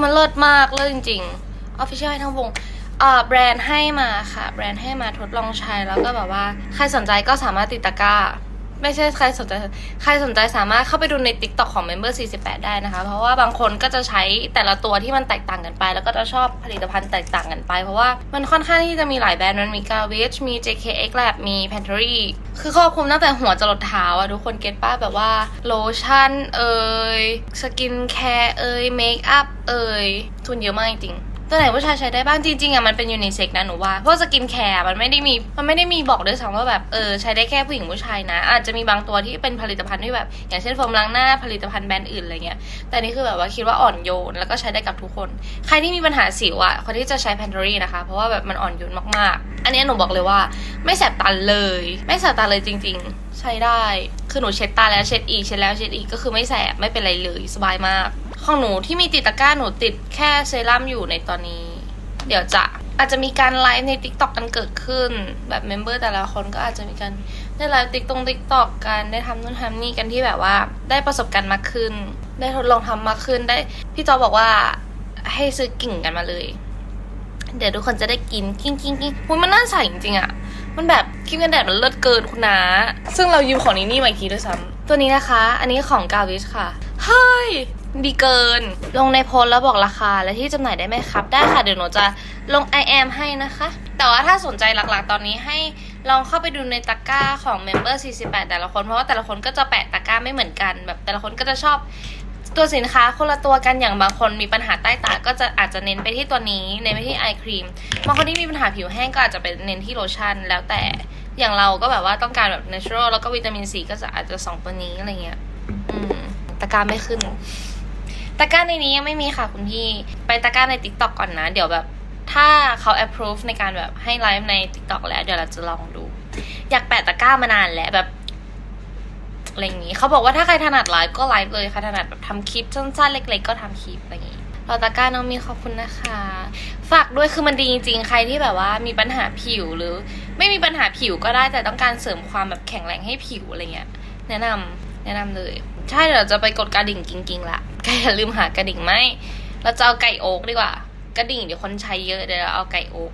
คือมันเลิศมากเลิศจริงๆออฟฟิเชียลให้ทั้งวงเอ่อแบรนด์ให้มาค่ะ แบรนด์ให้มาทดลองใช้แล้วก็แบบว่า ใครสนใจก็สามารถติดตะกร้า ไม่ใช่ใครสนใจ ใครสนใจสามารถเข้าไปดูใน TikTok ของ Member 48 ได้นะคะ เพราะว่าบางคนก็จะใช้แต่ละตัวที่มันแตกต่างกันไป แล้วก็จะชอบผลิตภัณฑ์แตกต่างกันไป เพราะว่ามันค่อนข้างที่จะมีหลายแบรนด์ มันมี g a v i c h มี JKX Lab มี Pantry คือครอบคลุมตั้งแต่หัวจรดเท้าอะทุกคนเก็ตป้าแบบว่าโลชั่นเอ่ยสกินแคร์เอ่ยเมคอัพเอ่ยทุนเยอะมากจริงๆ ตัวไหนผู้ชายใช้ได้บ้างจริงๆอะมันเป็นยูนิเซ็กนะหนูว่าเพราะสกินแคร์มันไม่ได้มีมันไม่ได้มีบอกด้วยซ้ำว่าแบบเออใช้ได้แค่ผู้หญิงผู้ชายนะ อาจจะมีบางตัวที่เป็นผลิตภัณฑ์ที่แบบ อย่างเช่นโฟมล้างหน้าผลิตภัณฑ์แบรนด์อื่นอะไรเงี้ยแต่นี่คือแบบว่าคิดว่าอ่อนโยนแล้วก็ใช้ได้กับทุกคน ใครที่มีปัญหาสิวอะคนที่จะใช้แพนทอรี่นะคะ เพราะว่าแบบมันอ่อนโยนมากๆ อันนี้หนูบอกเลยว่า ไม่แสบตาเลย ไม่แสบตาเลยจริง ๆ ใช้ได้คือหนูเช็ดตาแล้วเช็ดอีกเช็ดแล้วเช็ดอีกก็คือไม่แสบไม่เป็นไรเลยสบายมาก ของหนูที่มีติดตะกร้าหนูติดแค่เซรั่มอยู่ในตอนนี้ เดี๋ยวจะอาจจะมีการไลฟ์ใน t ิ k t o k กันเกิดขึ้น แบบเมมเบอร์แต่ละคนก็อาจจะมีการได้ไลฟ์ติ๊กตรง t ิ k t o k กันได้ทำนู่นทำนี่กันที่แบบว่า ได้ประสบการณ์มากขึ้น ได้ทดลองทำมากขึ้นได้พี่จอบอกว่าให้ซื้อกิ่งกันมาเลย เดี๋ยวทุกคนจะได้กินกิ้งกิ้งกิ้งหุ้ยมันน่าใส่จริงๆอะมันแบบครีมกันแดดมันเลิศเกินคุณนะซึ่งเรายืมของนี้นี่มาอีกทีด้วยซ้ำตัวนี้นะคะ อันนี้ของกาวิชค่ะเฮ้ย ดีเกิน ลงในโพสแล้วบอกราคาและที่จำหน่ายได้ไหมครับ ได้ค่ะ เดี๋ยวหนูจะลง I am ให้นะคะ แต่ว่าถ้าสนใจหลักๆ ตอนนี้ให้ลองเข้าไปดูในตะกร้าของ Member 48 แต่ละคน เพราะว่าแต่ละคนก็จะแปะตะกร้าไม่เหมือนกันแบบแต่ละคนก็จะชอบตัวสินค้าคนละตัวกันอย่างบางคนมีปัญหาใต้ตาก็จะอาจจะเน้นไปที่ตัวนี้เน้นไปที่ไอครีมบางคนที่มีปัญหาผิวแห้งก็อาจจะเป็นเน้นที่โลชั่น แล้วแต่อย่างเราก็แบบว่าต้องการแบบ natural แล้วก็วิตามินซีก็จะอาจจะสองตัวนี้อะไรเงี้ยอืมตะกร้าไม่ขึ้น ตะกร้าในนี้ยังไม่มีค่ะคุณพี่ ไปตะกร้าใน t ิ k t o k ก่อนนะ เดี๋ยวแบบถ้าเขา approve ในการแบบให้ไลฟ์ใน t ิ k t o k แล้วเดี๋ยวเราจะลองดู อยากแปะตะกร้ามานานแล้วแบบอะไรอย่างนี้เขาบอกว่าถ้าใครถนัดไลฟ์ก็ไลฟ์เลยใครถนัดแบบทำคลิปสั้นๆเล็ก ๆ ก็ทำคลิปอะไรอย่างนี้รอตะกร้าน้องมีขอบคุณนะคะ ฝากด้วยคือมันดีจริงๆ ใครที่แบบว่ามีปัญหาผิวหรือ ไม่มีปัญหาผิวก็ได้แต่ต้องการเสริมความแบบแข็งแรงให้ผิวอะไรเงี้ย แนะนำแนะนำเลย ใช่เดี๋ยวเราจะไปกดกระดิ่งกิงๆละ แกอย่าลืมหากระดิ่งไหมเราจะเอาไก่โอ๊กดีกว่า กระดิ่งเดี๋ยวคนใช้เยอะเดี๋ยวเราเอาไก่โอ๊ก